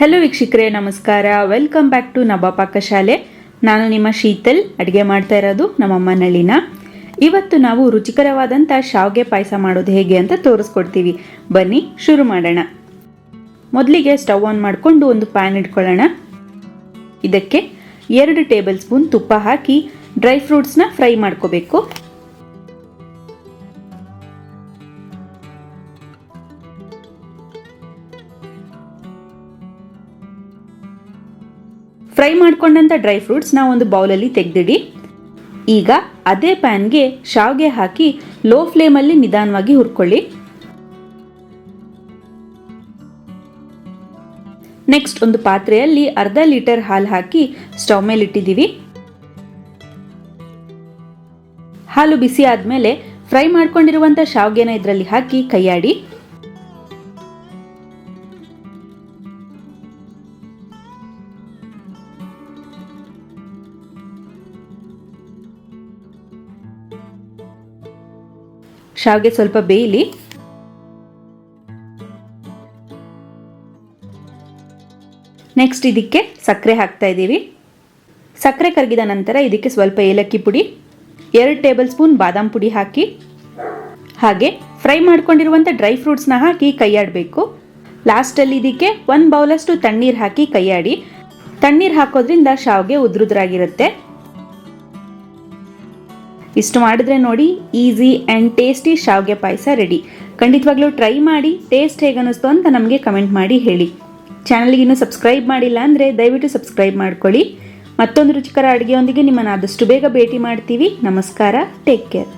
Hello ವೀಕ್ಷಕರೇ, ನಮಸ್ಕಾರ. Welcome back to ನಬಾ ಪಾಕಶಾಲೆ ನಾನು ನಿಮ್ಮ ಶೀತಲ್. ಅಡುಗೆ ಮಾಡ್ತಾ ಇರೋದು ನಮ್ಮಮ್ಮ ನಳಿನ ಇವತ್ತು ನಾವು ರುಚಿಕರವಾದಂಥ ಶಾವ್ಗೆ ಪಾಯಸ ಮಾಡೋದು ಹೇಗೆ ಅಂತ ತೋರಿಸ್ಕೊಡ್ತೀವಿ. ಬನ್ನಿ, ಶುರು ಮಾಡೋಣ. ಮೊದಲಿಗೆ ಸ್ಟವ್ ಆನ್ ಮಾಡಿಕೊಂಡು ಒಂದು ಪ್ಯಾನ್ ಇಟ್ಕೊಳ್ಳೋಣ. ಇದಕ್ಕೆ ಎರಡು ಟೇಬಲ್ ಸ್ಪೂನ್ ತುಪ್ಪ ಹಾಕಿ ಡ್ರೈ ಫ್ರೂಟ್ಸ್ನ ಫ್ರೈ ಮಾಡ್ಕೋಬೇಕು. ಫ್ರೈ ಮಾಡ್ಕೊಂಡಂಥ ಡ್ರೈ ಫ್ರೂಟ್ಸ್ನ ಒಂದು ಬೌಲಲ್ಲಿ ತೆಗೆದಿಡಿ. ಈಗ ಅದೇ ಪ್ಯಾನ್ಗೆ ಶಾವ್ಗೆ ಹಾಕಿ ಲೋ ಫ್ಲೇಮಲ್ಲಿ ನಿಧಾನವಾಗಿ ಹುರ್ಕೊಳ್ಳಿ. ನೆಕ್ಸ್ಟ್ ಒಂದು ಪಾತ್ರೆಯಲ್ಲಿ ಅರ್ಧ ಲೀಟರ್ ಹಾಲು ಹಾಕಿ ಸ್ಟವ್ ಮೇಲೆ ಇಟ್ಟಿದ್ದೀವಿ. ಹಾಲು ಬಿಸಿ ಆದಮೇಲೆ ಫ್ರೈ ಮಾಡ್ಕೊಂಡಿರುವಂಥ ಶಾವ್ಗೆನ ಇದರಲ್ಲಿ ಹಾಕಿ ಕೈಯಾಡಿ. ಶಾವ್ಗೆ ಸ್ವಲ್ಪ ಬೇಯಲಿ. ನೆಕ್ಸ್ಟ್ ಇದಕ್ಕೆ ಸಕ್ಕರೆ ಹಾಕ್ತಾ ಇದ್ದೀವಿ. ಸಕ್ಕರೆ ಕರಗಿದ ನಂತರ ಇದಕ್ಕೆ ಸ್ವಲ್ಪ ಏಲಕ್ಕಿ ಪುಡಿ, ಎರಡು ಟೇಬಲ್ ಸ್ಪೂನ್ ಬಾದಾಮ್ ಪುಡಿ ಹಾಕಿ, ಹಾಗೆ ಫ್ರೈ ಮಾಡ್ಕೊಂಡಿರುವಂಥ ಡ್ರೈ ಫ್ರೂಟ್ಸ್ನ ಹಾಕಿ ಕೈಯಾಡಬೇಕು. ಲಾಸ್ಟಲ್ಲಿ ಇದಕ್ಕೆ ಒಂದು ಬೌಲಷ್ಟು ತಣ್ಣೀರು ಹಾಕಿ ಕೈಯಾಡಿ. ತಣ್ಣೀರು ಹಾಕೋದ್ರಿಂದ ಶಾವಿಗೆ ಉದ್ರುದ್ರಾಗಿರುತ್ತೆ. ಇಷ್ಟು ಮಾಡಿದ್ರೆ ನೋಡಿ ಈಸಿ ಆ್ಯಂಡ್ ಟೇಸ್ಟಿ ಶಾವ್ಗೆ ಪಾಯಸ ರೆಡಿ ಖಂಡಿತವಾಗ್ಲೂ ಟ್ರೈ ಮಾಡಿ ಟೇಸ್ಟ್ ಹೇಗೆ ಅನ್ನಿಸ್ತು ಅಂತ ನಮಗೆ ಕಮೆಂಟ್ ಮಾಡಿ ಹೇಳಿ. ಚಾನಲ್ಗೆ ಇನ್ನೂ ಸಬ್ಸ್ಕ್ರೈಬ್ ಮಾಡಿಲ್ಲ ಅಂದರೆ ದಯವಿಟ್ಟು ಸಬ್ಸ್ಕ್ರೈಬ್ ಮಾಡ್ಕೊಳ್ಳಿ. ಮತ್ತೊಂದು ರುಚಿಕರ ಅಡುಗೆಯೊಂದಿಗೆ ನಿಮ್ಮನ್ನು ಆದಷ್ಟು ಬೇಗ ಭೇಟಿ ಮಾಡ್ತೀವಿ. ನಮಸ್ಕಾರ ಟೇಕ್ ಕೇರ್